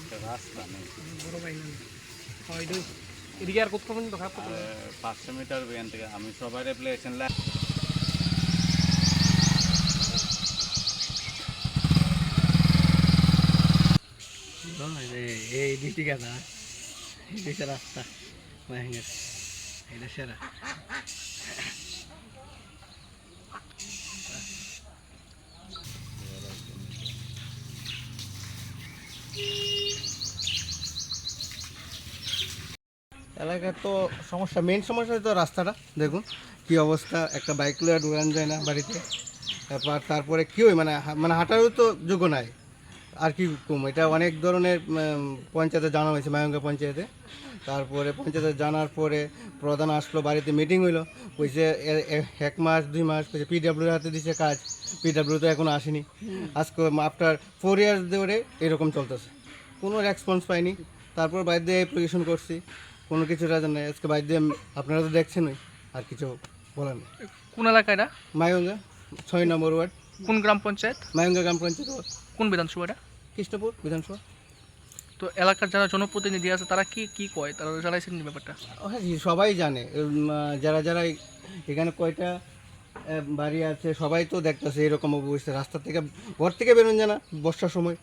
একটা রাস্তা নেই। বড় ভাই না হয়তো এদিকে আর কত পর্যন্ত খারাপ পাঁচশো মিটার এখান থেকে আমি সবাই অ্যাপ্লিকেশন এই দিকে গাদা এই দিকে রাস্তা মাহেঙ্গের এটা সেরা। এলাকার তো সমস্যা মেন সমস্যা তো রাস্তাটা, দেখুন কি অবস্থা, একটা বাইক লয়ে ঢুকান যায় না বাড়িতে। তারপর, তারপরে কি হয় মানে মানে হাঁটারও তো যোগ্য নাই। আর কি কম, এটা অনেক ধরনের পঞ্চায়েতে জানা হয়েছে, মায়ঙ্গা পঞ্চায়েতে। তারপরে পঞ্চায়েতে জানার পরে প্রধান আসলো, বাড়িতে মিটিং হইল, কইছে এক মাস, দুই মাস, কইছে পিডাব্লিউর হাতে দিছে কাজ পিডাব্লিউ তো এখনও আসেনি। আজকে আফটার ফোর ইয়ার্স ধরে এরকম চলতেছে। কোনো রেসপন্স পাইনি। তারপর বাইরে দিয়ে অ্যাপ্লিকেশন করছি। কোনো কিছু রাজা নেই। আজকে বাইরে দিয়ে আপনারা তো দেখছেনই আর কিছু বলার নেই। কোন এলাকা এটা? মায়ঙ্গা ছয় নম্বর ওয়ার্ড। কোন গ্রাম পঞ্চায়েত? মায়ঙ্গা গ্রাম পঞ্চায়েত কোন বিধানসভা এটা? কৃষ্ণপুর বিধানসভা। তো এলাকার যারা জনপ্রতিনিধি আছে তারা কি কি কয়? তারা জানাইছেন ব্যাপারটা? হ্যাঁ সবাই জানে। যারা যারা এখানে কয়টা বাড়ি আছে সবাই তো দেখতেছে এরকম অবস্থা। রাস্তা থেকে ঘর থেকে বেরোন জানা বর্ষার সময়।